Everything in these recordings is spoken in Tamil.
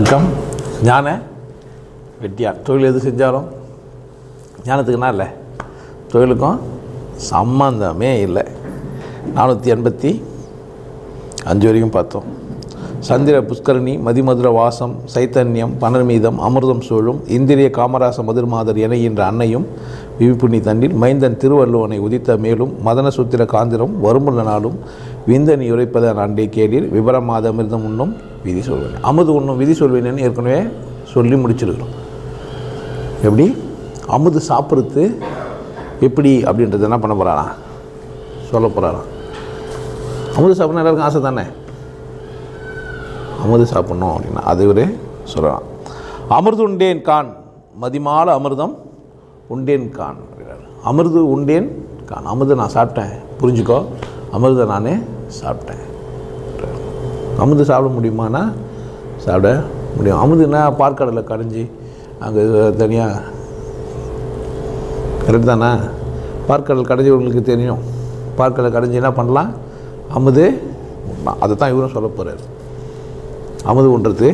வணக்கம். ஞான. வெட்டியார். தொழில் எது செஞ்சாலும் ஞானத்துக்குனா இல்லை. தொழிலுக்கும் சம்மந்தமே இல்லை. நானூற்றி எண்பத்தி அஞ்சு வரைக்கும் பார்த்தோம். சந்திர புஷ்கரணி மதிமதுர வாசம் சைத்தன்யம் பனர்மீதம் அமிர்தம் சூழும் இந்திரிய காமராச மதுர்மாதர் என என்ற அன்னையும் விவிப்புண்ணி தண்ணில் மைந்தன் திருவள்ளுவனை உதித்த மேலும் மதன சூத்திர காந்திரம் வருமுள்ள நாளும் விந்தனி உரைப்பதன் அண்டை கேளில் விபரமாத அமிர்தம் உண்ணும் விதி சொல்வேன். அமுது உண்ணும் விதி சொல்வேன்னு ஏற்கனவே சொல்லி முடிச்சிருக்கிறோம். எப்படி? அமுது சாப்பிட்றது எப்படி அப்படின்றது என்ன பண்ண போகிறானா சொல்ல போகிறாராம் அமுது சாப்பிட்ணும் எல்லாருக்கும் ஆசை தானே? அமுது சாப்பிட்ணும் அப்படின்னா அது ஒரு சொல்லலாம் அமிர்து உண்டேன் கான். மதிமால அமிர்தம் உண்டேன் கான் அப்படின்னாரு அமிர்து உண்டேன் கான். அமிர்தம் நான் சாப்பிட்டேன். புரிஞ்சுக்கோ. அமிர்தம் நானே சாப்பிட்டேன். அமுது சாப்பிட முடியுமானா? சாப்பிட முடியும். அமிர்துனா பார்க்கடலை கடைஞ்சி அங்கே தனியாக கரெக்ட் தானே? பார்க்கடல் கடைஞ்சவங்களுக்கு தெரியும். பார்க்கடல் கடைஞ்சி என்ன பண்ணலாம்? அமுது அதை தான் இவரும் சொல்ல போகிறார் அமுது உண்றது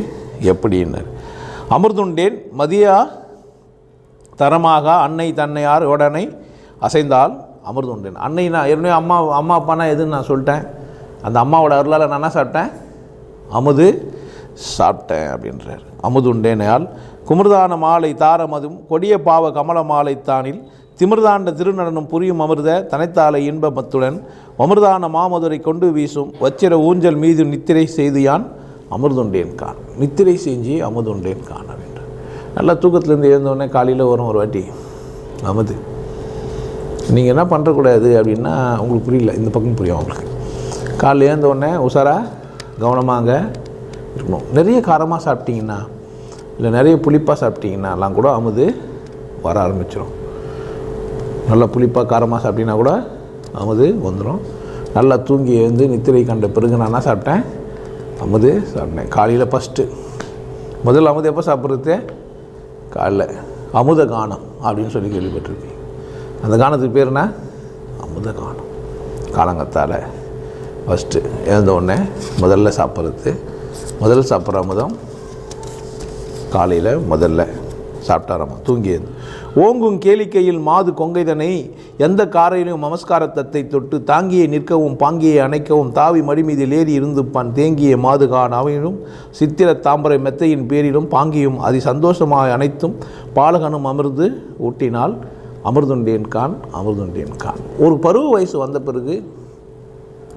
எப்படின்னார். அமிர்துண்டேன் மதியா தரமாக அன்னை தன்னையார் உடனே அசைந்தால் அமிர்துண்டேன் அன்னை நான் ஏற்கனவே அம்மா அம்மா அப்பானா எதுன்னு நான் சொல்லிட்டேன். அந்த அம்மாவோட அருளால் நான் என்ன சாப்பிட்டேன்? அமுது சாப்பிட்டேன் அப்படின்றார். அமுதுண்டேனையால் குமிர்தான மாலை தாரமதும் கொடிய பாவ கமல மாலை தானில் திமிர்தாண்ட திருநடனம் புரியும் அமிர்த தனைத்தாலை இன்பமத்துடன் அமிர்தான மாமதுரை கொண்டு வீசும் வச்சிர ஊஞ்சல் மீது நித்திரை செய்து யான் அமிர்துண்டேன் கான் நித்திரை செஞ்சு அமுதுண்டேன் கான் வேண்டும். நல்லா தூக்கத்துலேருந்து எழுந்தோடனே காலையில் வரும் ஒரு வாட்டி. அமுது நீங்கள் என்ன பண்ணுறக்கூடாது அப்படின்னா உங்களுக்கு புரியல இந்த பக்கம் புரியும் உங்களுக்கு. காலையில் எழுந்த உஷாராக கவனமாக இருக்கணும். நிறைய காரமாக சாப்பிட்டீங்கன்னா இல்லை நிறைய புளிப்பாக சாப்பிட்டீங்கன்னாலாம் கூட அமுது வர ஆரம்பிச்சிடும் நல்லா புளிப்பாக காரமாக சாப்பிட்டீங்கன்னா கூட அமுது வந்துடும் நல்லா தூங்கி எழுந்து நித்திரை கண்ட பிறகு நான் என்ன சாப்பிட்டேன்? அமுது சாப்பிட்டேன். காலையில் ஃபஸ்ட்டு முதல்ல அமுது எப்போ சாப்பிட்றது? காலைல. அமுத கானம் அப்படின்னு சொல்லி கேள்விப்பட்டிருப்பேன் அந்த கானத்துக்கு பேர் என்ன? அமுத கானம் காலங்கத்தால் ஃபஸ்ட்டு எழுந்த உடனே முதல்ல சாப்பிட்றது. முதல்ல சாப்பிட்ற அமுதம் காலையில் முதல்ல சாப்பிட்டாராமா தூங்கியது. ஓங்கும் கேளிக்கையில் மாது கொங்கைதனை எந்த காரையிலும் நமஸ்காரத்தத்தை தொட்டு தாங்கியே நிற்கவும் பாங்கியை அணைக்கவும் தாவி மடிமீதில் ஏறி இருந்துப்பான் தேங்கிய மாதுகான் அவையிலும் சித்திர தாம்பரை மெத்தையின் பேரிலும் பாங்கியும் அதி சந்தோஷமாக அனைத்தும் பாலகனும் அமிர்து ஊட்டினால் அமிர்துண்டேன் கான் அமிர்துண்டேன் கான். ஒரு பருவ வயசு வந்த பிறகு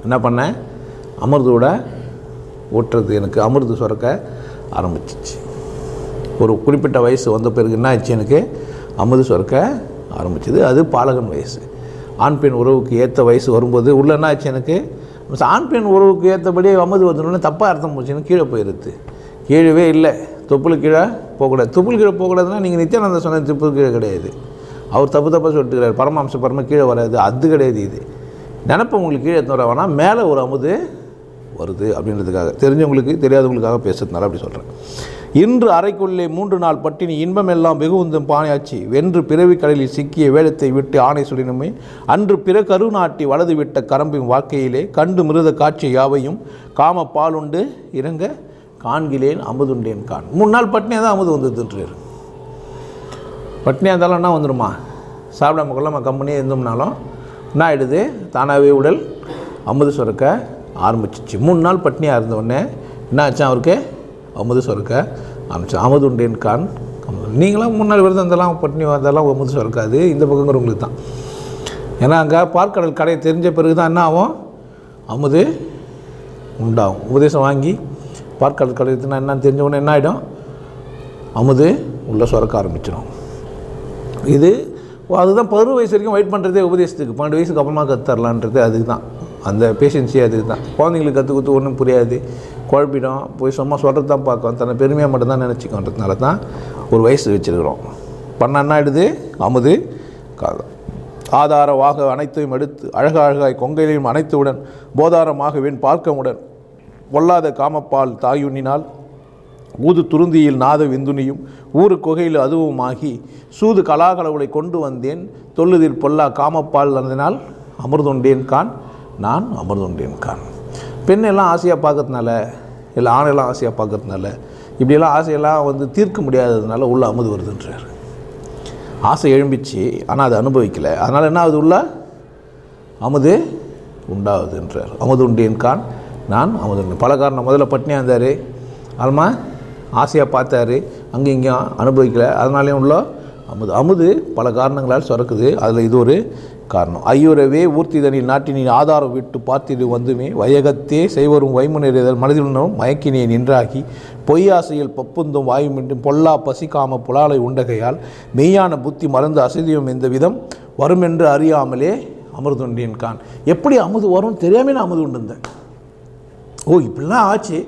என்ன பண்ணேன் அமிர்தோட ஊட்டுறது எனக்கு அமிர்து சுரக்க ஆரம்பிச்சிச்சு. ஒரு குறிப்பிட்ட வயசு வந்த பிறகு என்ன ஆச்சு எனக்கு? அமிர்து சுரக்க ஆரம்பிச்சது. அது பாலகன் வயசு. ஆண் பெண் உறவுக்கு ஏற்ற வயசு வரும்போது உள்ள என்ன ஆச்சு எனக்கு? ஆண் பெண் உறவுக்கு ஏற்றபடி அமுது வந்துடனே தப்பாக அர்த்தம் போச்சுன்னு கீழே போயிடுது கீழவே இல்லை. தொப்புள் கீழே போகக்கூடாது. தொப்புள் கீழே போகக்கூடாதுன்னா நீங்கள் நித்யானந்த சொன்ன தொப்புள் கீழே கிடையாது. அவர் தப்பு தப்பாக சொல்லிட்டுக்கிறார் பரமாம்ச பரம கீழே வராது. அது கிடையாது இது. நினப்ப உங்களுக்கு கீழே எடுத்து வரவானா மேலே ஒரு அமுது வருது அப்படின்றதுக்காக. தெரிஞ்சவங்களுக்கு தெரியாதவங்களுக்காக பேசுறதுனால அப்படி சொல்கிறேன் இன்று அறைக்குள்ளே மூன்று நாள் பட்டினி இன்பமெல்லாம் வெகுந்தும் பானையாச்சு. வென்று பிறவி கடலில் சிக்கிய வேடத்தை விட்டு ஆணை சுடினுமே. அன்று பிற கருநாட்டி வலது விட்ட கரம்பின் வாழ்க்கையிலே கண்டு மிருத காட்சி யாவையும் காம பாலுண்டு இறங்க காண்கிலேன் அமுதுண்டேன் கான் மூணு நாள் பட்டினியாக தான் அமுது வந்துட்டுன்றாரு பட்னியாக இருந்தாலும் என்ன வந்துடுமா சாப்பிடாம கொள்ளாம கம்பெனியே இருந்தோம்னாலும் என்ன ஆகிடுது தானாகவே உடல் அமுது சுரக்க ஆரம்பிச்சிச்சு. மூணு நாள் பட்னியாக இருந்தவுடனே என்ன ஆச்சு அவருக்கு? அமுது சுரக்க ஆரம்பிச்சு அமுது உண்டேன் கான். நீங்களாம் முன்னாள் நாள் அதெல்லாம் பட்னி வந்தாலும் அமுது சொர்க்காது இந்த பக்கங்கிறவங்களுக்கு தான். ஏன்னா அங்கே பார்க்கடல் கடையை தெரிஞ்ச பிறகு தான் என்ன ஆகும்? அமுது உண்டாகும். உபதேசம் வாங்கி பார்க்கடல் கடை என்னன்னு தெரிஞ்ச உடனே என்ன ஆகிடும் அமுது உள்ளே சுரக்க ஆரம்பிச்சிடும். இது அதுதான் பருவ வயசு வரைக்கும் வெயிட் பண்ணுறதே உபதேசத்துக்கு. பன்னெண்டு வயசுக்கு அப்புறமா கற்றுத்தரலான்றது அதுக்கு தான் அந்த பேஷன்ஸே அதுக்கு தான் குழந்தைங்களுக்கு கற்றுக் கொடுத்து ஒன்றும் புரியாது. குழப்பிடும். போய் சும்மா சொல்கிறது தான் பார்க்கும். தன்னை பெருமையாக மட்டும்தான் நினச்சிக்கோன்றதுனால தான் ஒரு வயசு வச்சுருக்கிறோம். பண்ண என்ன ஆயிடுது? அமுது காதம் ஆதாரமாக அனைத்தையும் எடுத்து அழக அழகாய் கொங்கையிலையும் அனைத்துடன் போதாரமாகவேன் பார்க்கமுடன் பொல்லாத காமப்பால் தாயுண்ணினால் ஊது துருந்தியில் நாத விந்துனியும் ஊரு குகையில் அதுவுமாகி சூது கலாகலவுளை கொண்டு வந்தேன் தொல்லுதில் பொல்லா காமப்பால் நடந்தினால் அமிர்தொண்டேன் கான் நான் அமிர்துண்டேன் கான் பெண்ணெல்லாம் ஆசையாக பார்க்கறதுனால இல்லை ஆணெல்லாம் ஆசையாக பார்க்கறதுனால இப்படியெல்லாம் ஆசையெல்லாம் வந்து தீர்க்க முடியாததுனால உள்ளே அமுது வருதுன்றார். ஆசை எழும்பிச்சு ஆனால் அதை அனுபவிக்கலை. அதனால் என்ன ஆகுது உள்ள? அமுது உண்டாகுதுன்றார். அமுது உண்டேன் கான் நான் அமுது பல காரணம். முதல்ல பட்னியாக இருந்தார் ஆமாம் ஆசையாக பார்த்தாரு. அங்கே இங்கேயும் அனுபவிக்கலை. அதனாலேயும் உள்ள அமுது அமுது பல காரணங்களால் சுரக்குது. அதில் இது ஒரு காரணம். ஐயுறவே ஊர்த்திதனில் நாட்டினின் ஆதாரம் விட்டு பார்த்திடு வந்துமே. வயகத்தே செய்வரும் வைமுனறிதல் மனதிலுணரும் மயக்கினே நின்றாகி. பொய்யாசையில் பப்புந்தும் வாயுமின்றும் பொல்லா பசிக்காம புலாலை உண்டகையால் மெய்யான புத்தி மறந்து அசதியும் இந்த விதம் வருமென்று அறியாமலே அமிர்துண்டின் கான். எப்படி அமுது வரும் தெரியாமல் நான் அமுது உண்டிருந்தேன். ஓ இப்படிலாம் ஆச்சு.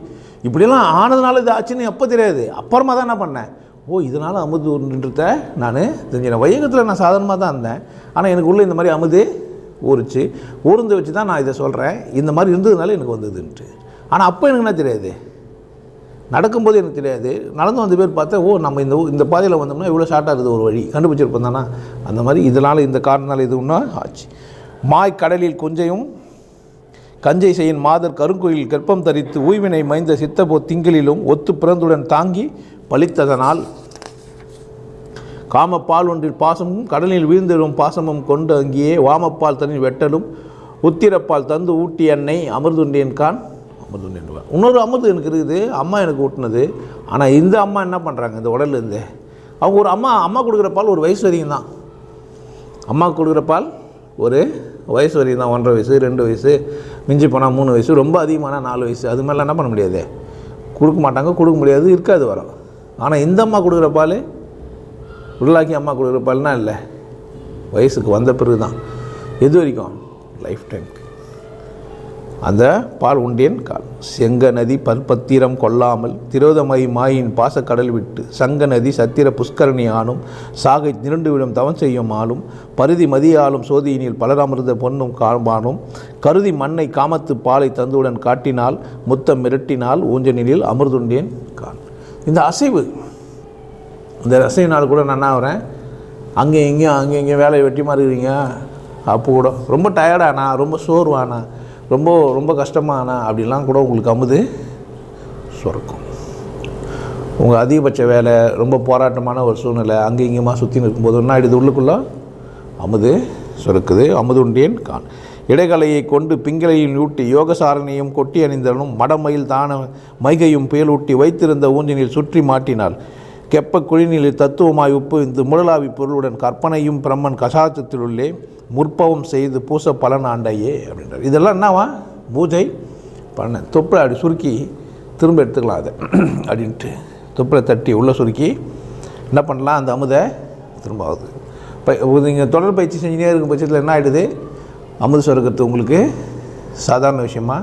இப்படிலாம் ஆனதுனால இது ஆச்சுன்னு எப்போ தெரியாது. அப்புறமா தான் என்ன பண்ணேன்? ஓ இதனால் அமுது உண்டுன்றத நான்? தெரிஞ்சினேன் வையகத்தில் நான் சாதாரணமாக தான் இருந்தேன். ஆனால் எனக்கு உள்ளே இந்த மாதிரி அமுது ஊறிச்சு. ஊர்ந்து வச்சு தான் நான் இதை சொல்கிறேன் இந்த மாதிரி இருந்ததுனால எனக்கு வந்ததுன்ட்டு. ஆனால் அப்போ எனக்கு என்ன தெரியாது? நடக்கும்போது எனக்கு தெரியாது. நடந்து வந்த பேர் பார்த்தா ஓ நம்ம இந்த இந்த பாதையில் வந்தோம்னா இவ்வளோ ஷார்ட்டாக இருக்குது ஒரு வழி. கண்டுபிடிச்சிருப்போம் தானே? அந்த மாதிரி இதனால் இந்த காரணத்தால் இது ஒன்றும் ஆச்சு. மாய் கடலில் கொஞ்சையும் கஞ்சை செய்யின் மாதர் கருங்கோயில் கற்பம் தரித்து ஊய்வினை மைந்த சித்தபோ திங்களிலும் ஒத்து பிறந்துடன் தாங்கி பலித்ததனால் காமப்பால் ஒன்றில் பாசமும் கடலில் வீழ்ந்திடும் பாசமும் கொண்டு அங்கேயே வாமப்பால் தனில் வெட்டலும் உத்திரப்பால் தந்து ஊட்டி அன்னை அமிர்துண்டேன் கான் அமிர்துண்டேன் இன்னொரு அமிர்து எனக்கு இருக்குது. அம்மா எனக்கு ஊட்டினது. ஆனால் இந்த அம்மா என்ன பண்ணுறாங்க இந்த உடல்லேருந்து அவங்க ஒரு அம்மா அம்மா கொடுக்குற பால் ஒரு வயசு வரைக்கும் தான். அம்மா கொடுக்குற பால் ஒரு வயசு வரைக்கும் தான். ஒன்றரை வயசு ரெண்டு வயசு மிஞ்சி போனால் மூணு வயசு ரொம்ப அதிகமான நாலு வயசு. அது மாதிரிலாம் என்ன பண்ண முடியாது. கொடுக்க மாட்டாங்க கொடுக்க முடியாது இருக்காது வரும். ஆனால் இந்த அம்மா கொடுக்குற பால் உள்ளாக்கி அம்மா கொடுக்குற பால்னா இல்லை. வயசுக்கு வந்த பிறகு தான் எது வரைக்கும்? லைஃப் டைம்க்கு அந்த பால் உண்டேன் கால். செங்க நதி பற்பத்திரம் கொல்லாமல் திரோதமை மாயின் பாசக்கடல் விட்டு சங்க நதி சத்திர புஷ்கரணி ஆனும் சாகை நிரண்டு விடும் தவம் செய்யும் ஆளும் பருதி மதியாலும் சோதியினில் பலராமிருந்த பொன்னும் காண்பானும் கருதி மண்ணை காமத்து பாலை தந்துடன் காட்டினால் முத்தம் மிரட்டினால் ஊஞ்சனிலில் அமிர்துண்டேன் கான் இந்த அசைவு. இந்த அசைவினால் கூட நான் என்ன ஆகிறேன்? அங்கே இங்கேயும் அங்கே இங்கேயும் வேலையை வெட்டி மாறுகிறீங்க அப்போ கூட ரொம்ப டயர்டானா ரொம்ப சோர்வானா ரொம்ப ரொம்ப கஷ்டமானா அப்படிலாம் கூட உங்களுக்கு அமுது சுரக்கும். உங்கள் அதிகபட்ச வேலை ரொம்ப போராட்டமான ஒரு சூழ்நிலை அங்கே இங்கேயுமா சுற்றி நிற்கும்போது என்ன ஆகிடுது உள்ளுக்குள்ளே அமுது சுரக்குது. அமுதுண்டேன் கான் இடைகலையை கொண்டு பிங்களையும் ஊட்டி யோகசாரணையும் கொட்டி அணிந்தனும் மடமயில் தான மைகையும் பேலூட்டி வைத்திருந்த ஊஞ்சினில் சுற்றி மாட்டினாள். கெப்ப குழிநிலை தத்துவமாய் உப்பு இந்த முழலாவி பொருளுடன் கற்பனையும் பிரம்மன் கசாச்சத்திலுள்ளே முற்பவம் செய்து பூச பலன் ஆண்டையே அப்படின்றார். இதெல்லாம் என்னவா? பூஜை பண்ண. தொப்பை அப்படி சுருக்கி திரும்ப எடுத்துக்கலாம் அதை. அப்படின்ட்டு தொப்பலை தட்டி உள்ளே சுருக்கி என்ன பண்ணலாம்? அந்த அமுதை திரும்ப ஆகுது. இப்போ நீங்கள் தொடர் பயிற்சி செஞ்சுனே இருக்கும் பட்சத்தில் என்ன ஆகிடுது அமுது சொர்க்கத்து உங்களுக்கு சாதாரண விஷயமா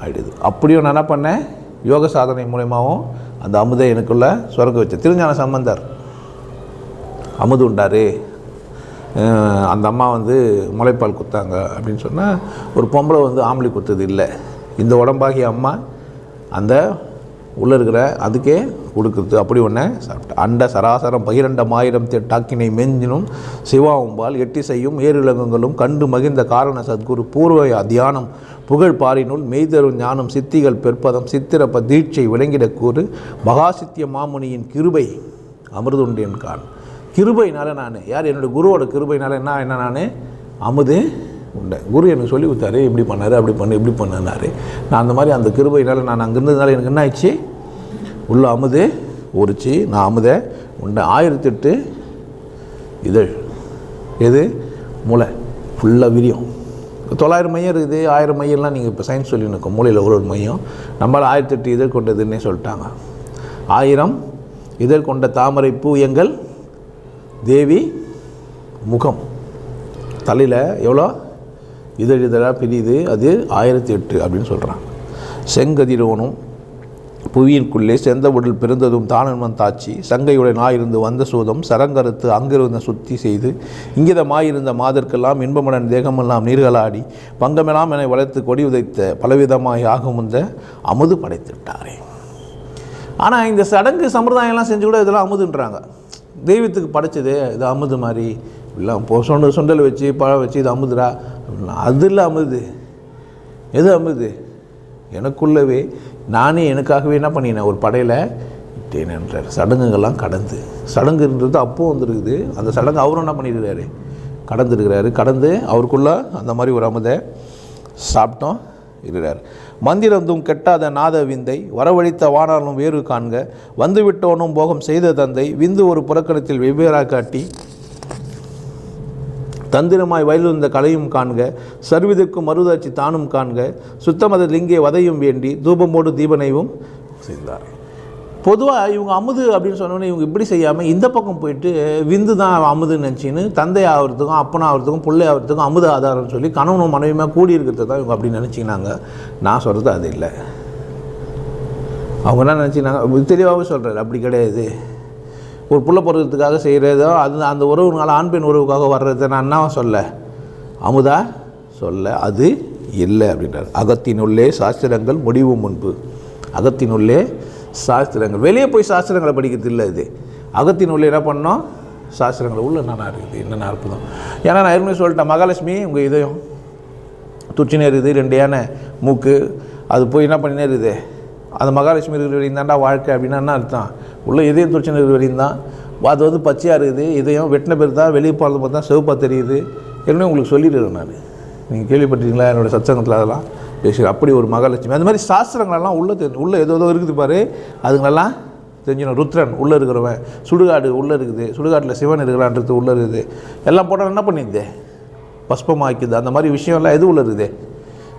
ஆகிடுது அப்படியும் நான் என்ன பண்ணேன்? யோக சாதனை மூலயமாவும் அந்த அமுதை எனக்குள்ள சுரக்க வச்சு திருஞான சம்பந்தர் அமுது உண்டார். அந்த அம்மா வந்து முளைப்பால் குத்தாங்க அப்படின்னு சொன்னால் ஒரு பொம்பளை வந்து ஆம்பளை குத்தது இல்லை. இந்த உடம்பாகிய அம்மா அந்த உள்ளே இருக்கிற அதுக்கே கொடுக்குறது. அப்படி ஒன்று சாப்பிட்டு. அண்ட சராசரம் பகிரண்டமாயிரம் டாக்கினை மெஞ்சினும் சிவாவும்பால் எட்டி செய்யும் ஏரிலகங்களும் கண்டு மகிழ்ந்த காரண சத்குரு பூர்வ தியானம் புகழ் பாரினுள் மெய்தரும் ஞானம் சித்திகள் பெற்பதம் சித்திரப்ப தீட்சை விளங்கிட கூறு. மகாசித்திய மாமுனியின் கிருபை அமிர்துண்டியன் கான். கிருபைனால நான். யார் என்னுடைய குருவோட கிருபைனால என்ன என்ன நான்? அமுது உண்டேன் குரு எனக்கு சொல்லி கொடுத்தாரு இப்படி பண்ணாரு அப்படி பண்ணு இப்படி பண்ணாரு நான் அந்த மாதிரி அந்த கிருபையினால் நான் அங்கே இருந்ததுனால எனக்கு என்ன ஆயிடுச்சு? உள்ள அமுது உரிச்சு நான் அமுதை உண்டேன் ஆயிரத்தெட்டு இதழ். எது? மூளை. ஃபுல்லாக விரியும். தொள்ளாயிரம் மையம் இருக்குது ஆயிரம் மையம்லாம் நீங்கள் இப்போ சயின்ஸ் சொல்லி நிற்கும். மூலையில் ஒரு ஒரு மையம். நம்மளால் ஆயிரத்தெட்டு இதழ் கொண்டதுன்னே சொல்லிட்டாங்க. ஆயிரம் இதழ் கொண்ட தாமரை பூ எங்கள் தேவி முகம். தலையில் எவ்வளோ? இதழ் இதழாக பிரியுது அது ஆயிரத்தி எட்டு அப்படின்னு சொல்கிறாங்க செங்கதிரோனும் புவியின்குள்ளே செந்த உடல் பிறந்ததும் தானன்மன் தாச்சி சங்கையுடன் ஆயிருந்து வந்த சூதம் சரங்கருத்து அங்கிருந்த சுத்தி செய்து இங்கிதமாயிருந்த மாதர்க்கெல்லாம் இன்பமுடன் தேகமெல்லாம் நீர்களாடி பங்கமெல்லாம் என வளர்த்து கொடி உதைத்த பலவிதமாய் ஆகுமுந்த அமுது படைத்துட்டாரே. ஆனால் இந்த சடங்கு சம்பிரதாயம்லாம் செஞ்சு கூட இதெல்லாம் அமுதுன்றாங்க. தெய்வத்துக்கு படைச்சது இது அமுது மாதிரி. இல்லை இப்போ சுண்டல் வச்சு பழம் வச்சு இது அமுதுரா அப்படின்னா அது இல்லை அமுது. எது அமுது? எனக்குள்ளவே நானே எனக்காகவே என்ன பண்ணினேன்? ஒரு படையில் விட்டேன்ன்றார் சடங்குகள்லாம் கடந்து. சடங்குன்றது அப்போது வந்துருக்குது. அந்த சடங்கு அவரும் என்ன பண்ணியிருக்கிறாரு? கடந்துருக்கிறாரு. கடந்து அவருக்குள்ளே அந்த மாதிரி ஒரு அமுதை சாப்பிட்டோம் இருக்கிறார். மந்திரந்தும் கெட்டாத நாத விந்தை வரவழித்த வானாலும் வேறு காண்க வந்து விட்டோனும் போகம் செய்த தந்தை விந்து ஒரு புறக்கணத்தில் வெவ்வேறாக காட்டி தந்திரமாய் வயலுந்த கலையும் காண்க சர்விதற்கும் மருதாட்சி தானும் காண்க சுத்தமத லிங்கே வதையும் வேண்டி தூபமோடு தீபனையும் செய்தார். பொதுவாக இவங்க அமுது அப்படின்னு சொன்னோன்னே இவங்க இப்படி செய்யாமல் இந்த பக்கம் போயிட்டு விந்து தான் அமுதுன்னு நினச்சின்னு தந்தை ஆகிறதுக்கும் அப்பனா ஆகிறதுக்கும் பிள்ளை ஆகிறதுக்கும் அமுது ஆதாரம்னு சொல்லி கணவனும் மனைவியுமே கூடி இருக்கிறது தான் இவங்க அப்படி நினச்சிக்கினாங்க. நான் சொல்கிறது அது இல்லை. அவங்க என்ன நினச்சிக்கினாங்க? தெளிவாகவே சொல்கிறாரு அப்படி கிடையாது. ஒரு புள்ள பிறக்கிறதுக்காக செய்கிறதோ அது அந்த உறவுனால ஆண் பெண் உறவுக்காக வர்றதை நான் என்ன சொல்ல. அமுதா சொல்ல அது இல்லை அப்படின்றார். அகத்தினுள்ளே சாஸ்திரங்கள் முடிவு முன்பு. அகத்தினுள்ளே சாஸ்திரங்கள். வெளியே போய் சாஸ்திரங்களை படிக்கிறது இல்லை இது. அகத்தினுள்ளே என்ன பண்ணோம்? சாஸ்திரங்கள் உள்ள என்னென்ன இருக்குது. என்னென்ன அற்புதம். ஏன்னா நான் ஏற்கனவே சொல்லிட்டேன் மகாலட்சுமி உங்கள் இதயம். துச்சினே இருக்குது ரெண்டு யானை மூக்கு. அது போய் என்ன பண்ணினே இருக்குது? அந்த மகாலட்சுமி இருக்கிற வரையும் வாழ்க்கை அப்படின்னா என்ன அர்த்தம். உள்ள இதயம் துச்சின வரையும் தான் அது வந்து பச்சையாக இருக்குது இதயம் வெட்டின பேர் தான் வெளியே போகிறது பார்த்தா சிவப்பாக தெரியுது. ஏற்கனவே உங்களுக்கு சொல்லிடுறேன் நான். நீங்கள் கேள்விப்பட்டீங்களா என்னோடய சச்சங்கத்தில் அதெல்லாம். பேசி அப்படி ஒரு மகாலட்சுமி. அந்த மாதிரி சாஸ்திரங்களெல்லாம் உள்ளே தெரிஞ்சு உள்ளே ஏதோ ஏதோ இருக்குது பாரு. அதுங்களெல்லாம் தெரிஞ்சிடும் ருத்ரன் உள்ளே இருக்கிறவன் சுடுகாடு உள்ளே இருக்குது. சுடுகாட்டில் சிவன் இருக்கிறான்றது உள்ளே இருக்குது. எல்லாம் போட்டால் என்ன பண்ணிடுது பஸ்பமாக்குது அந்த மாதிரி விஷயம்லாம் எது உள்ளே இருக்குது?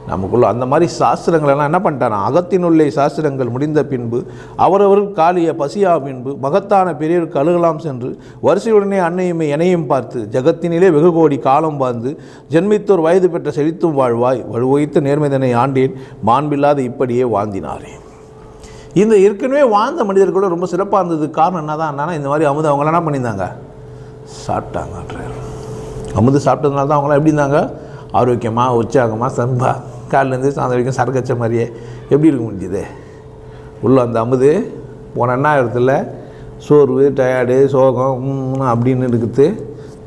நமக்குள்ள அந்த மாதிரி சாஸ்திரங்களெல்லாம் என்ன பண்ணிட்டானா? அகத்தினுள்ளே சாஸ்திரங்கள் முடிந்த பின்பு அவரவர் காலிய பசியா பின்பு மகத்தான பெரியவருக்கு அழுகலாம் சென்று வரிசையுடனே அன்னையுமே எனையும் பார்த்து ஜகத்தினிலே வெகு கோடி காலம் வாழ்ந்து ஜென்மித்தோர் வயது பெற்ற செழித்தும் வாழ்வாய் வலுவைத்த நேர்மைதனை ஆண்டேன் மாண்பில்லாத இப்படியே வாழ்ந்தினாரே. இந்த ஏற்கனவே வாழ்ந்த மனிதர்களோட ரொம்ப சிறப்பாக இருந்தது காரணம் என்ன தான் என்னன்னா இந்த மாதிரி அமுது அவங்களாம் என்ன பண்ணியிருந்தாங்க? சாப்பிட்டாங்க அமுது சாப்பிட்டதுனால தான் அவங்களாம் எப்படி இருந்தாங்க? ஆரோக்கியமாக உற்சாகமாக சம்பா காலிலேருந்து சாயந்தரம் வரைக்கும் சரக்கு வச்ச மாதிரியே. எப்படி இருக்க முடிஞ்சது உள்ளே அந்த அமுது போன என்ன இடத்துல சோர்வு டயர்டு சோகம் அப்படின்னு இருக்குது.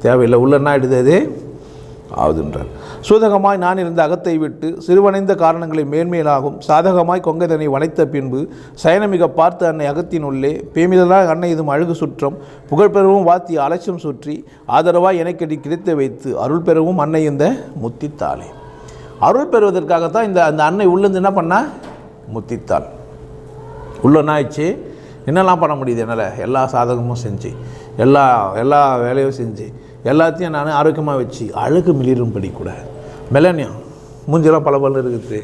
தேவையில்லை உள்ள என்ன ஆகிடுது அது? ஆகுதுன்றார் சூதகமாய் நான் இருந்த அகத்தை விட்டு சிறுவனைந்த காரணங்களை மேன்மேலாகும். சாதகமாய் கொங்கைதனை வளைத்த பின்பு சயனமிக பார்த்த அன்னை அகத்தினுள்ளே பேமிதலாக அன்னை இதும் அழகு சுற்றம் புகழ்பெறவும் வாத்தி அலட்சியம் சுற்றி ஆதரவாய் எனக்கடி கிடைத்து வைத்து அருள் பெறவும் அன்னை இந்த முத்தித்தாளே. அருள் பெறுவதற்காகத்தான் இந்த அந்த அன்னை உள்ளேருந்து என்ன பண்ணா? முத்தித்தாள். உள்ள என்ன ஆயிடுச்சு? என்னெல்லாம் பண்ண முடியுது என்னால்? எல்லா சாதகமும் செஞ்சு எல்லா எல்லா வேலையும் செஞ்சு எல்லாத்தையும் நான் ஆரோக்கியமாக வச்சு அழகு மிளிரும்படி கூட. மெலனியம் மூஞ்செல்லாம் பல பல இருக்குது.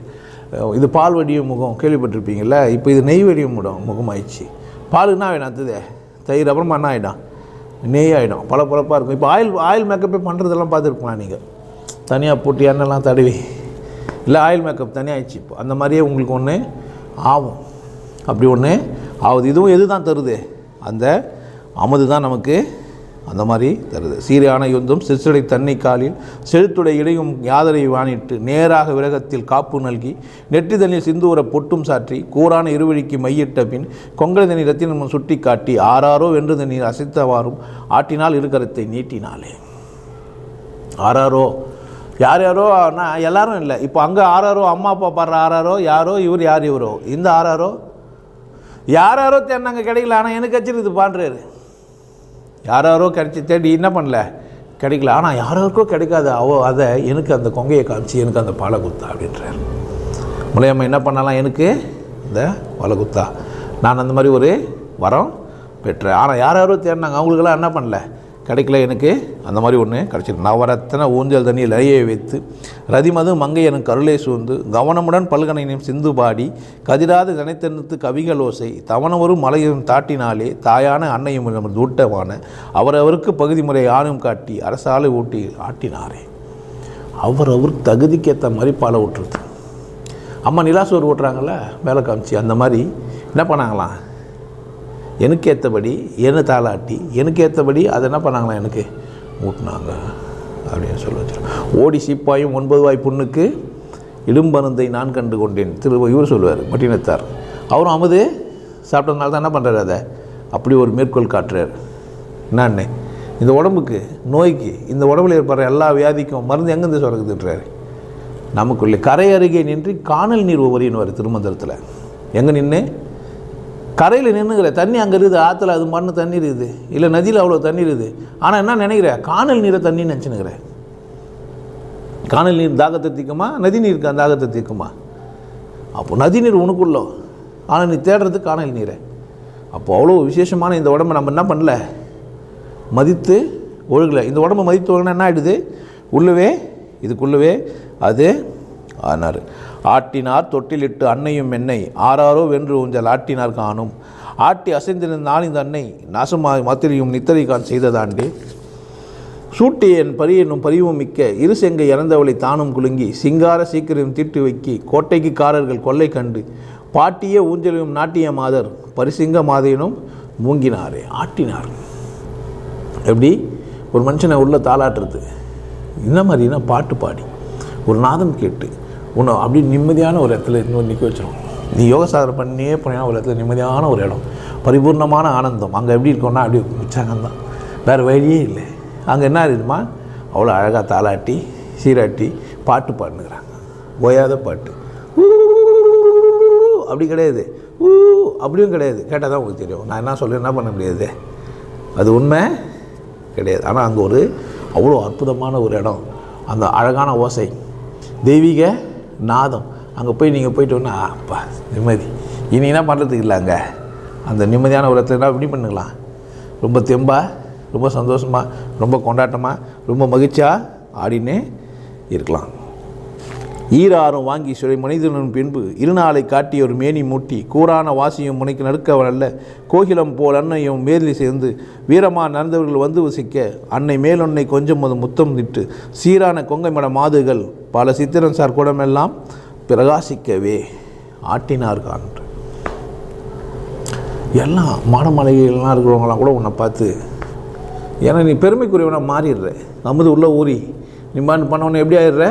இது பால் வடியும் முகம் கேள்விப்பட்டிருப்பீங்கள்ல இப்போ இது நெய் வடியும் முடம் முகமாயிடுச்சு. பால் என்ன ஆகிடும் அடுத்தது தயிர் அப்புறமா என்ன ஆகிடும் நெய் ஆகிடும் பல பழப்பாக இருக்கும். இப்போ ஆயில் ஆயில் மேக்கப்பே பண்ணுறதெல்லாம் பார்த்துருக்கலாம் நீங்கள் தனியாக போட்டு எண்ணெய்லாம் தடவி. இல்லை ஆயில் மேக்கப் தனியாக ஆயிடுச்சு இப்போ. அந்த மாதிரியே உங்களுக்கு ஒன்று ஆகும். அப்படி ஒன்று ஆகுது. இதுவும் எது தான் தருது? அந்த அமுது தான் நமக்கு அந்த மாதிரி தருது. சீரான யுத்தம் சிறுசடை தன்னை காலில் செழுத்துடை இடையும் யாதரை வாணிட்டு நேராக விரகத்தில் காப்பு நல்கி நெற்றி தண்ணில் சிந்துவர பொட்டும் சாற்றி கூரான இருவழிக்கு மையிட்ட பின் கொங்கை ரத்தினம் சுட்டி காட்டி ஆறாரோ வென்று தண்ணீர் அசைத்தவாறும் ஆட்டினால் இருக்கரத்தை நீட்டினாலே. ஆறாரோ யார் யாரோ நான் எல்லாரும் இல்லை. இப்போ அங்கே ஆறாரோ அம்மா அப்பா பாடுற ஆறாரோ யாரோ இவர் யார் இவரோ? இந்த ஆறாரோ? யார் யாரோ தேடினாங்க கிடைக்கல. ஆனால் எனக்கு வச்சிருக்குது பாடுறாரு. யார் யாரோ கிடைச்சி தேடி என்ன பண்ணல? கிடைக்கல. ஆனால் யாராருக்கோ கிடைக்காது. அவ அதை எனக்கு அந்த கொங்கையை காமிச்சு எனக்கு அந்த பாலை குத்தா அப்படின்றார். முளையம்மா என்ன பண்ணலாம் எனக்கு? இந்த பாலை குத்தா நான் அந்த மாதிரி ஒரு வரம் பெற்றேன். ஆனால் யார் யாரோ தேடினாங்க. அவங்களுக்கெல்லாம் என்ன பண்ணல? கிடைக்கல எனக்கு. அந்த மாதிரி ஒன்று கிடச்சிருக்கு. நவரத்தன ஊஞ்சல் தண்ணி லரையை வைத்து ரதிமது மங்கை எனும் கருளை சூழ்ந்து கவனமுடன் பல்கனையும் சிந்து பாடி கதிராது நினைத்தெடுத்து கவிகள் ஓசை தவணவரும் மலையும் தாட்டினாலே தாயான அன்னையும் நமது ஊட்டமான அவரவருக்கு பகுதி முறை ஆணும் காட்டி அரசாலை ஊட்டி ஆட்டினாரே. அவரவர் தகுதிக்கேற்ற மாதிரி பாலை ஊட்டுறது. அம்மா நிலாசோர் ஓட்டுறாங்கல்ல மேலே காமிச்சு அந்த மாதிரி. என்ன பண்ணாங்களாம்? எனக்கு ஏற்றபடி என்னை தாளாட்டி எனக்கு ஏற்றபடி அதை என்ன பண்ணாங்களா எனக்கு? ஊட்டினாங்க அப்படின்னு சொல்லி வச்சிருக்கோம் ஓடி சிப்பாயும் ஒன்பது வாய் புண்ணுக்கு இடும்பருந்தை நான் கண்டு கொண்டேன். திரு இவர் சொல்லுவார் மட்டினத்தார். அவரும் அமுது சாப்பிட்டதுனால தான் என்ன பண்ணுறாரு அதை? அப்படி ஒரு மேற்கோள் காட்டுறாரு. என்னன்னு இந்த உடம்புக்கு நோய்க்கு இந்த உடம்புல ஏற்படுற எல்லா வியாதிக்கும் மருந்து எங்கேருந்து சுரக்குதுன்றாரு. நமக்குள்ளே கரை அருகே நின்று காணல் நீர் ஒவ்வொரின்னு வரும் திருமந்திரத்தில். எங்கே நின்று? கரையில் நின்றுக்கிற தண்ணி அங்கே இருக்குது ஆற்றுல அது மண்ணு தண்ணி இருக்குது. இல்லை நதியில் அவ்வளோ தண்ணி இருக்குது. ஆனால் என்ன நினைக்கிற? காணல் நீரை தண்ணின்னு நினச்சினுக்கிறேன் காணல் நீர் தாகத்தை தீக்குமா? நதி நீர் தாகத்தை தீக்குமா? அப்போ நதி நீர் உனக்குள்ளோ. ஆனால் நீ தேடுறது காணல் நீரை. அப்போ அவ்வளோ விசேஷமான இந்த உடம்பை நம்ம என்ன பண்ணல? மதித்து ஒழுகலை. இந்த உடம்பை மதித்து ஒழுங்கினா என்ன ஆகிடுது உள்ளவே இதுக்குள்ளவே அது ஆனார். ஆட்டினார் தொட்டிலிட்டு அன்னையும் என்னை ஆறாரோ வென்று ஊஞ்சல் ஆட்டினார் காணும். ஆட்டி அசைந்திருந்தால் இந்த அன்னை நாசமா மாத்திரையும் நித்தரிகான் செய்ததாண்டே. சூட்டி என் பரி என்னும் பரிவும் மிக்க இரு செங்கை இறந்தவளை தானும் குலுங்கி சிங்கார சீக்கிரம் தீட்டு வைக்கி கோட்டைக்கு காரர்கள் கொள்ளை கண்டு பாட்டிய ஊஞ்சலும் நாட்டிய மாதர் பரிசிங்க மாதையினும் மூங்கினாரே ஆட்டினார். எப்படி? ஒரு மனுஷனை உள்ள தாளாட்டுறது. இந்த மாதிரினா பாட்டு பாடி. ஒரு நாதம் கேட்டு உன்னை அப்படி நிம்மதியான ஒரு இடத்துல இன்னும் நிற்க வச்சிடும் நீ யோக சாதனை பண்ணியே போனீங்கன்னா ஒரு இடத்துல நிம்மதியான ஒரு இடம் பரிபூர்ணமான ஆனந்தம் அங்கே எப்படி இருக்கோன்னா அப்படி உற்சாகம் தான் வேறு வழியே இல்லை அங்கே என்ன இருக்குமா அவ்வளோ அழகாக தாளாட்டி சீராட்டி பாட்டு பாடுனுங்கிறாங்க ஓயாத பாட்டு அப்படி கிடையாது ஊ அப்படியும் கிடையாது கேட்டால் தான் உங்களுக்கு தெரியும் நான் என்ன சொல்ல என்ன பண்ண முடியாது அது உண்மை கிடையாது ஆனால் அங்கே ஒரு அவ்வளோ அற்புதமான ஒரு இடம் அந்த அழகான ஓசை தெய்வீக நாதம். அங்கே போய் நீங்கள் போயிட்டோன்னா அப்பா நிம்மதி. இனி என்ன பண்ணுறதுக்கு இல்லை அங்கே? அந்த நிம்மதியான ஒரு இடத்துல என்ன எப்படி பண்ணுங்களா ரொம்ப தெம்பா ரொம்ப சந்தோஷமாக ரொம்ப கொண்டாட்டமாக ரொம்ப மகிழ்ச்சியாக ஆடினே இருக்கலாம். ஈராறும் வாங்கி சுழை மனிதனும் பின்பு இருநாளை காட்டி ஒரு மேனி மூட்டி கூரான வாசியும் முனைக்கு நடுக்கவன் அல்ல. கோகிலம் போல் அன்னையும் மேலி சேர்ந்து வீரமாக நடந்தவர்கள் வந்து வசிக்க அன்னை மேலொன்னை கொஞ்சம் அது முத்தம் நிட்டு சீரான கொங்கை மட மாதுகள் பல சித்திரன் சர்க்குடமெல்லாம் பிரகாசிக்கவே ஆட்டினார் காண்ற எல்லாம் மாடமலைகள்லாம் இருக்கிறவங்களாம் கூட உன்னை பார்த்து ஏன்னா நீ பெருமைக்குரியவனாக மாறிடுற. அமுது உள்ள ஊறி நீ மாண்டு பண்ணவன எப்படி ஆயிடுற?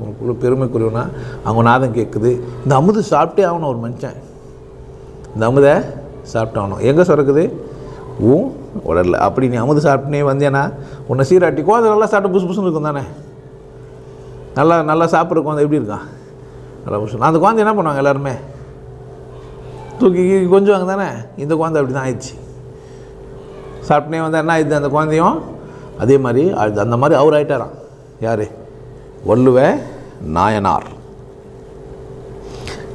உனக்குள்ள பெருமைக்குரியவனா அவங்க நாதம் கேட்குது இந்த அமுது சாப்பிட்டே ஆகணும் ஒரு மனுஷன். இந்த அமுதை சாப்பிட்டாகணும் எங்கே சுரக்குது ஊ உடல்ல. அப்படி நீ அமுது சாப்பிட்டுனே வந்தேன்னா உன்னை சீராட்டி கோதை நல்லா சாப்பிட்டு புசு புசுன்னு இருக்கும் தானே? நல்லா நல்லா சாப்பிட்ற குழந்தை எப்படி இருக்கான் நல்லா அந்த குழந்தை என்ன பண்ணுவாங்க எல்லாருமே? தூக்கி கீக்கி கொஞ்சுவாங்க தானே? இந்த குழந்தை அப்படி தான் ஆயிடுச்சு. சாப்பிட்டே வந்தால் என்ன ஆயிடுது அந்த குழந்தையும்? அதே மாதிரி அந்த மாதிரி அவர் ஆகிட்டாராம் யார்? வள்ளுவ நாயனார்.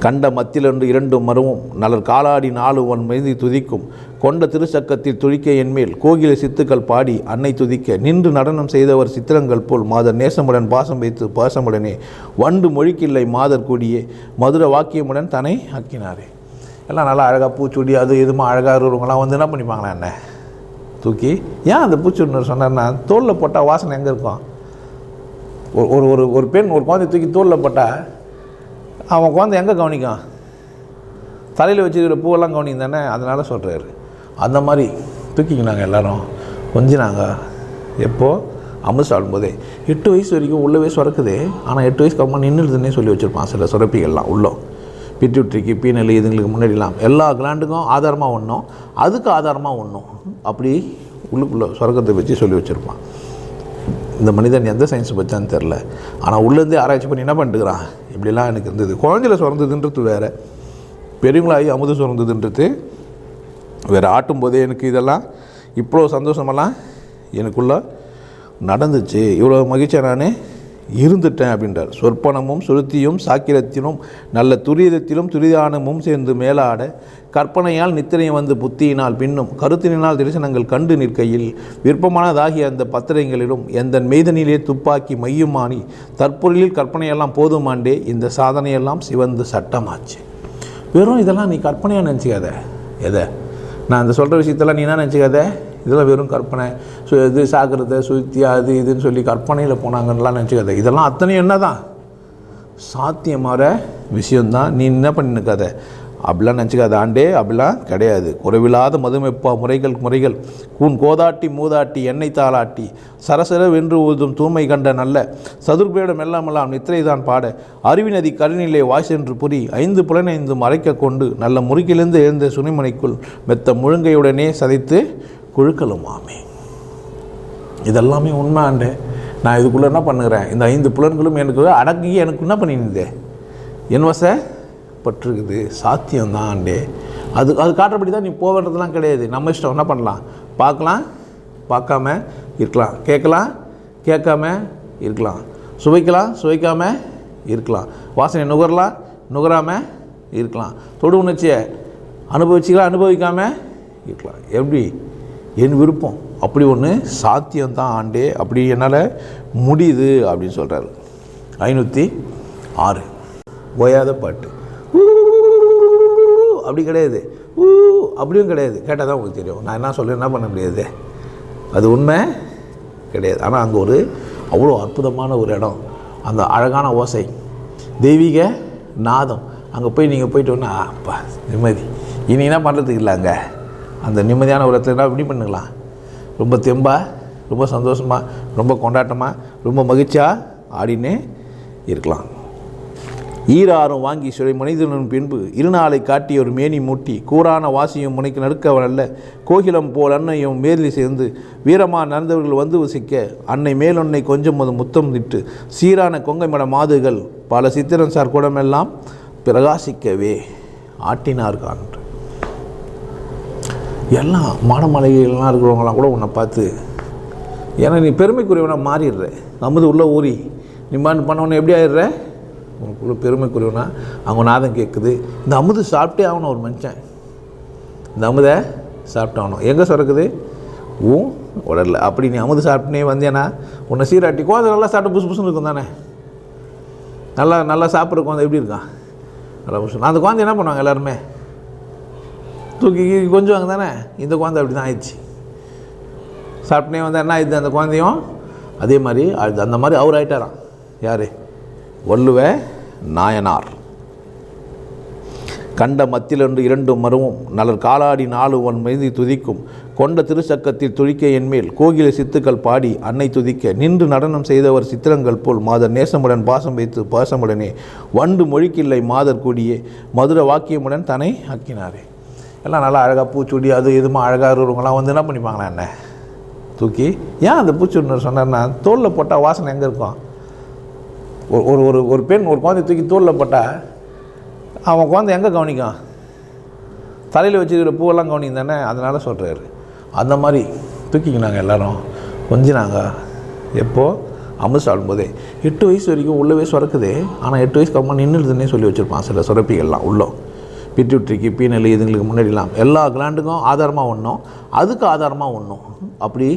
கண்ட மத்தியிலிருந்து இரண்டு மருவும் நலர் காலாடி நாலு ஒன் மைந்து துதிக்கும். கொண்ட திருச்சக்கத்தில் துதிக்க என்மேல் கோகில சித்துக்கள் பாடி அன்னை துதிக்க. நின்று நடனம் செய்தவர் சித்திரங்கள் போல். மாதர் நேசமுடன் பாசம் வைத்து பாசமுடனே. வண்டு மொழிக்கில்லை மாதர் கூடியே. மதுர வாக்கியமுடன் தன்னை ஆக்கினாரே. எல்லாம் நல்லா அழகாக பூச்சூடி அது எதுமா அழகாக இருக்கிறவங்களாம் வந்து என்ன பண்ணிப்பாங்களா என்ன? தூக்கி ஏன் அந்த பூச்சூடினர் சொன்னார்னா தோலில் போட்டால் வாசனை எங்கே இருக்கும்? ஒரு ஒரு ஒரு ஒரு பெண் ஒரு குழந்தை தூக்கி தோலில் போட்டால் அவன் குழந்தை எங்கே கவனிக்கும்? தலையில் வச்சுருக்கிற பூவெல்லாம் கவனிக்கும் தானே? அதனால் சொல்கிறாரு அந்த மாதிரி தூக்கிக்கினாங்க எல்லோரும். கொஞ்சினாங்க. எப்போது அமுது ஆடும்போதே. எட்டு வயசு வரைக்கும் உள்ளவே சுரக்குது ஆனால் எட்டு வயசுக்கு அப்புறமா நின்றுதுன்னே சொல்லி வச்சுருப்பான் சில சுரப்பிகள்லாம் உள்ளோ. பிட்யூட்ரிக்கு பீனல் இதுங்களுக்கு முன்னாடிலாம். எல்லா கிளாண்டுக்கும் ஆதாரமாக ஒன்றும் அதுக்கு ஆதாரமாக ஒன்றும் அப்படி உள்ளுக்குள்ளே சுரக்கத்தை வச்சு சொல்லி வச்சுருப்பான். இந்த மனிதன் எந்த சயின்ஸ் வச்சான்னு தெரில ஆனால் உள்ளேருந்தே ஆராய்ச்சி பண்ணி என்ன பண்ணிட்டுக்கிறான் இப்படிலாம் எனக்கு இருந்தது. குழந்தையில சுரந்ததுன்றது வேறு. பெரியவங்களாகி அமுது சுரந்ததுன்றது வேறு ஆட்டும் போதே எனக்கு இதெல்லாம் இவ்வளோ சந்தோஷமெல்லாம் எனக்குள்ளே நடந்துச்சு. இவ்வளோ மகிழ்ச்சியாக நான் இருந்துட்டேன் அப்படின்றார். சொற்பனமும் சுருத்தியும் சாக்கிரத்திலும் நல்ல துரிதத்திலும் துரிதானமும் சேர்ந்து மேலாட கற்பனையால் நித்திரையும் வந்து புத்தியினால் பின்னும் கருத்தினால் தரிசனங்கள் கண்டு நிற்கையில் விருப்பமானதாகிய அந்த பத்திரங்களிலும் எந்த மெய்தனிலே துப்பாக்கி மையுமானி தற்பொருளில் கற்பனையெல்லாம் போதுமாண்டே இந்த சாதனையெல்லாம் சிவந்து சட்டமாச்சு. வெறும் இதெல்லாம் நீ கற்பனையாக நினச்சிக்காத. எதை? நான் அந்த சொல்கிற விஷயத்தெல்லாம் நீ என்ன நினச்சிக்காத? இதெல்லாம் வெறும் கற்பனை. சு இது சாக்கிரதை சுத்தி அது இதுன்னு சொல்லி கற்பனையில் போனாங்கன்னெலாம் நினச்சிக்காத. இதெல்லாம் அத்தனையும் என்ன தான் சாத்தியமான விஷயந்தான் நீ என்ன பண்ணிருக்காத அப்படிலாம் நினச்சிக்காது ஆண்டே அப்படிலாம் கிடையாது. குறைவில்லாத மதுமெப்பா முறைகள் முறைகள். கூன் கோதாட்டி மூதாட்டி எண்ணெய் தாளாட்டி. சரசர வென்று ஊதும் தூய்மை கண்ட நல்ல. சதுர்பேடம் எல்லாமெல்லாம் நித்திரைதான் பாட. அருவிநதி கருநிலை வாய் புரி. ஐந்து புலனைந்து மறைக்க கொண்டு நல்ல முறுக்கிலிருந்து எழுந்த சுனிமனைக்குள் மெத்த முழுங்கையுடனே சதைத்து குழுக்கலுமாமே இதெல்லாமே உண்மை ஆண்டே. நான் இதுக்குள்ளே என்ன பண்ணுகிறேன்? இந்த ஐந்து புலன்களும் எனக்கு அடக்கி எனக்கு என்ன பண்ணியிருந்தேன் என் வச பற்றுக்குது சாத்தியம்தான் ஆண்டே அது அது காட்டுறபடி தான் நீ போவேன்றதுலாம் கிடையாது. நம்ம இஷ்டம். என்ன பண்ணலாம்? பார்க்கலாம். பார்க்காம இருக்கலாம். கேட்கலாம். கேட்காம இருக்கலாம். சுவைக்கலாம். சுவைக்காம இருக்கலாம். வாசனை நுகரலாம். நுகராமல் இருக்கலாம். தொடு உணர்ச்சியை அனுபவிச்சிக்கலாம். அனுபவிக்காமல் இருக்கலாம். எப்படி? என் விருப்பம். அப்படி ஒன்று சாத்தியம்தான் ஆண்டே. அப்படி என்னால் முடியுது அப்படின்னு சொல்கிறாரு ஐநூற்றி ஆறு. ஓயாத பாட்டு. அப்படி கிடையாது. ஊ அப்படியும் கிடையாது. கேட்டால் தான் உங்களுக்கு தெரியும். நான் என்ன சொல்ல என்ன பண்ண முடியாது? அது உண்மை கிடையாது. ஆனால் அங்கே ஒரு அவ்வளோ அற்புதமான ஒரு இடம். அந்த அழகான ஓசை. தெய்வீக நாதம். அங்கே போய் நீங்கள் போயிட்டு அப்பா நிம்மதி. இனி என்ன பண்ணுறதுக்கு இல்லை அங்கே? அந்த நிம்மதியான ஒரு இடத்துல என்ன இப்படி பண்ணுங்களா ரொம்ப தெம்பாக ரொம்ப சந்தோஷமாக ரொம்ப கொண்டாட்டமாக ரொம்ப மகிழ்ச்சியாக ஆடினே இருக்கலாம். ஈராறும் வாங்கி சுழை மனிதனும் பின்பு இருநாளை காட்டி ஒரு மேனி மூட்டி கூரான வாசியும் முனைக்கு நடுக்கவனல்ல கோகிலம் போல் அன்னையும் மேலி சேர்ந்து வீரமா நடந்தவர்கள் வந்து வசிக்க அன்னை மேலொன்னை கொஞ்சம் அது முத்தம் திட்டு சீரான கொங்கைமட மாதுகள் பல சித்திரன் சார் கூடமெல்லாம் பிரகாசிக்கவே ஆட்டினார் கான்று எல்லாம் மாடமலைகள்லாம் இருக்கிறவங்களாம் கூட உன்னை பார்த்து ஏன்னா நீ பெருமைக்குரியவனாக மாறிடுற. அமுது உள்ள ஊறி நீ பண்ண உடனே எப்படி ஆயிடுற? உனக்குள்ள பெருமைக்குரியவனா? அவங்க நாதம் கேட்குது இந்த அமுது சாப்பிட்டே ஆகணும் ஒரு மனுஷன். இந்த அமுதை சாப்பிட்டு ஆகணும். எங்கே சுரக்குது? ஊன் உடலில். அப்படி நீ அமுது சாப்பிட்டுனே வந்தேன்னா உன்னை சீராட்டி குழந்தை நல்லா சாப்பிட்டு புசு புசுன்னு இருக்கும் தானே? நல்லா நல்லா சாப்பிட்ற குழந்தை எப்படி இருக்கான்? நல்லா புசு அந்த குழந்தை என்ன பண்ணுவாங்க எல்லாருமே? தூக்கி கீக்கி கொஞ்சுவாங்க தானே? இந்த குழந்தை அப்படி தான் ஆயிடுச்சு. சாப்பிட்டுனே வந்தால் என்ன ஆயிடுது அந்த குழந்தையும்? அதே மாதிரி அது அந்த மாதிரி அவர் ஆயிட்டாராம். யார்? வள்ளுவ நாயனார். கண்ட மத்திலன்று இரண்டு மருவும் நலர் காலாடி நாலு ஒன் மைதி துதிக்கும். கொண்ட திருச்சக்கத்தில் துதிக்க என்மேல் கோகில சித்துக்கள் பாடி அன்னை துதிக்க. நின்று நடனம் செய்தவர் சித்திரங்கள் போல் மாதர் நேசமுடன் பாசம் வைத்து பாசமுடனே. வண்டு மொழிக்கில்லை மாதர் கூடியே மதுர வாக்கியமுடன் தன்னை ஆக்கினாரே. எல்லாம் நல்லா அழகாக பூச்சூடி அது எதுமா அழகாக இருக்கிறவங்களாம் வந்து என்ன பண்ணிப்பாங்களா என்ன? தூக்கி ஏன் அந்த பூச்சூடினர் சொன்னார்னா தோலில் போட்டால் வாசனை எங்கே இருக்கும்? ஒரு ஒரு ஒரு பெண் ஒரு குழந்தை தூக்கி தோலில் போட்டால் அவன் குழந்தை எங்கே கவனிக்கும்? தலையில் வச்சுருக்கிற பூவெல்லாம் கவனிக்கும் தானே அதனால் சொல்கிறாரு அந்த மாதிரி தூக்கிக்கினாங்க எல்லாரும். கொஞ்சினாங்க. எப்போது அமுது சாப்பிடும்போதே எட்டு வயசு வரைக்கும் உள்ளவே சுரக்குது. ஆனால் எட்டு வயசுக்கு அப்புறமா நின்றுதுன்னே சொல்லி வச்சுருப்பான் சில சுரப்பிகள்லாம் உள்ளே. பிட்யூட்ரிக்கு பீனல் இதுங்களுக்கு முன்னாடிலாம் எல்லா கிளாண்டுக்கும் ஆதாரமாக ஒன்றும் அதுக்கு ஆதாரமாக ஒன்றும் அப்படி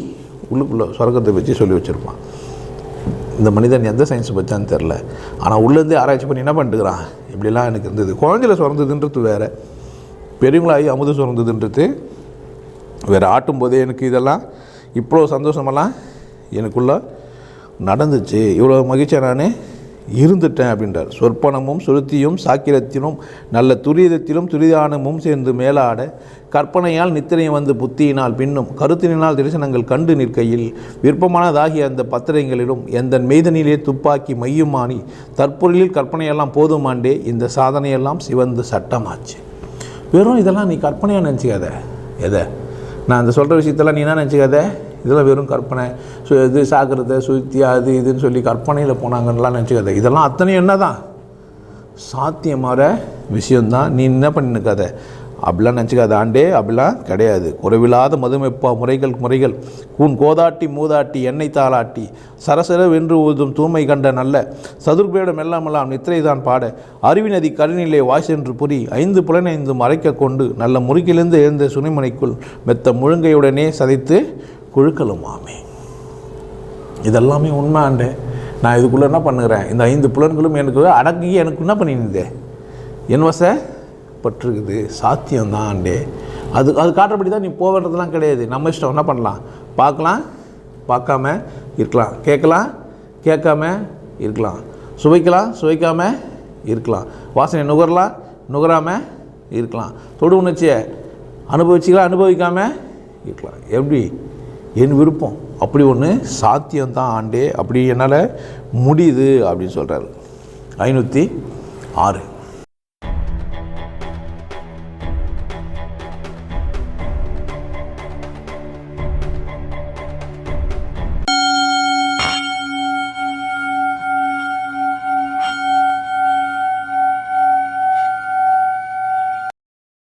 உள்ளுக்குள்ளே சுரக்கத்தை வச்சு சொல்லி வச்சுருப்பான். இந்த மனிதன் எந்த சயின்ஸ் படித்தான்னு தெரில ஆனால் உள்ளேருந்தே ஆராய்ச்சி பண்ணி என்ன பண்ணிட்டுக்கிறான் இப்படிலாம் எனக்கு இருந்தது. குழந்தையில சுரந்ததுன்றது வேறு. பெரியவங்களாகி அமுது சுரந்ததுன்றது வேறு. ஆட்டும் போதே எனக்கு இதெல்லாம் இவ்வளோ சந்தோஷமெல்லாம் எனக்குள்ளே நடந்துச்சு. இவ்வளோ மகிழ்ச்சியாக நான் இருந்துட்டேன் அப்படின்றார். சொற்பனமும் சுருத்தியும் சாக்கிரத்திலும் நல்ல துரிதத்திலும் துரிதானமும் சேர்ந்து மேலாட கற்பனையால் நித்திரையும் வந்து புத்தியினால் பின்னும் கருத்தினால் தரிசனங்கள் கண்டு நிற்கையில் விருப்பமானதாகிய அந்த பத்திரங்களிலும் எந்த மெய்தனிலே துப்பாக்கி மையுமானி தற்பொருளில் கற்பனையெல்லாம் போதுமாண்டே இந்த சாதனையெல்லாம் சிவந்து சட்டமாச்சு. வெறும் இதெல்லாம் நீ கற்பனையாக நினச்சிக்காத? எதை? நான் அந்த சொல்கிற விஷயத்தெல்லாம் நீ என்ன நினச்சிக்காத? இதெல்லாம் வெறும் கற்பனை. சு இது சாக்கிரதை சுத்தி அது இதுன்னு சொல்லி கற்பனையில் போனாங்கன்னெலாம் நினச்சிக்காத. இதெல்லாம் அத்தனை என்ன தான் சாத்தியமான விஷயந்தான் நீ என்ன பண்ணிருக்காத அப்படிலாம் நினச்சிக்காத. ஆண்டே அப்படிலாம் கிடையாது. குறைவில்லாத மதுமைப்பா முறைகள் முறைகள். கூன் கோதாட்டி மூதாட்டி எண்ணெய் தாளாட்டி. சரசர வென்று ஊதும் தூமை கண்ட நல்ல. சதுர்பேடம் எல்லாமெல்லாம் நித்திரைதான் பாட. அருவிநதி கருநிலை வாய்சென்று புரி. ஐந்து புலனைந்தும் மறைக்க கொண்டு நல்ல முறுக்கிலிருந்து எழுந்த சுனைமனைக்குள் மெத்த முழுங்கையுடனே சதைத்து குழுக்களுமாமே இதெல்லாமே உண்மை ஆண்டே. நான் இதுக்குள்ளே என்ன பண்ணுகிறேன்? இந்த ஐந்து புலன்களும் எனக்கு அடக்கி எனக்கு என்ன பண்ணியிருந்தே? என் வச பற்றுக்குது சாத்தியம்தான் ஆண்டே. அது அது காட்டுறபடி தான் நீ போவேன்றதுலாம் கிடையாது. நம்ம இஷ்டம். என்ன பண்ணலாம்? பார்க்கலாம். பார்க்காம இருக்கலாம். கேட்கலாம். கேட்காம இருக்கலாம். சுவைக்கலாம். சுவைக்காம இருக்கலாம். வாசனை நுகரலாம். நுகராமல் இருக்கலாம். தொடு உணர்ச்சியை அனுபவிச்சிக்கலாம். அனுபவிக்காமல் இருக்கலாம். எப்படி? என் விருப்பம். அப்படி ஒன்று சாத்தியம்தான் ஆண்டே. அப்படி என்னால் முடியுது அப்படின்னு சொல்கிறாரு ஐநூற்றி ஆறு.